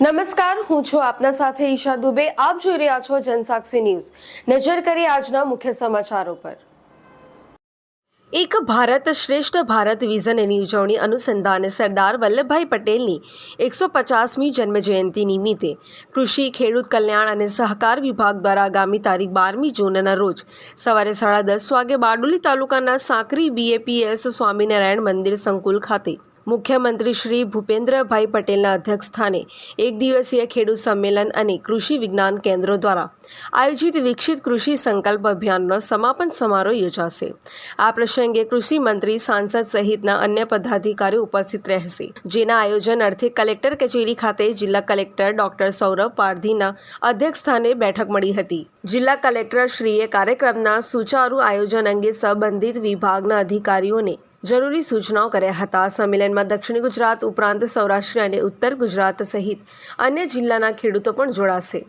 નમસ્કાર, હું છું આપના સાથે ઈશા દુબે. આપ જોઈ રહ્યા છો જનસાક્ષી ન્યૂઝ. નજર કરી આજના મુખ્ય સમાચારો પર. એક ભારત શ્રેષ્ઠ ભારત વિઝન એની ઉજવણી અનુસંધાને સરદાર વલ્લભભાઈ પટેલની એકસો પચાસમી જન્મજયંતિ નિમિત્તે કૃષિ, ખેડૂત કલ્યાણ અને સહકાર વિભાગ દ્વારા આગામી તારીખ બારમી જૂનના રોજ સવારે સાડા દસ વાગે બારડોલી તાલુકાના સાંકરી બીએપીએસ સ્વામિનારાયણ મંદિર સંકુલ ખાતે મુખ્યમંત્રી શ્રી ભૂપેન્દ્રભાઈ પટેલના અધ્યક્ષસ્થાને એક દિવસીય ખેડૂત સંમેલન અને કૃષિ વિજ્ઞાન કેન્દ્રો દ્વારા આયોજિત વિકસિત કૃષિ સંકલ્પ અભિયાનનો સમાપન સમારોહ યોજાશે. આ પ્રસંગે કૃષિ મંત્રી, સાંસદ સહિતના અન્ય પદાધિકારીઓ ઉપસ્થિત રહેશે. જેના આયોજન અર્થે કલેક્ટર કચેરી ખાતે જિલ્લા કલેક્ટર ડોક્ટર સૌરભ પારધીના અધ્યક્ષસ્થાને બેઠક મળી હતી. જિલ્લા કલેક્ટર શ્રીએ કાર્યક્રમના સુચારુ આયોજન અંગે સંબંધિત વિભાગના અધિકારીઓને જરૂરી સૂચનાઓ કર્યા હતા. સંમેલનમાં દક્ષિણ ગુજરાત ઉપરાંત સૌરાષ્ટ્ર અને ઉત્તર ગુજરાત સહિત અન્ય જિલ્લાના ખેડૂતો પણ જોડાશે.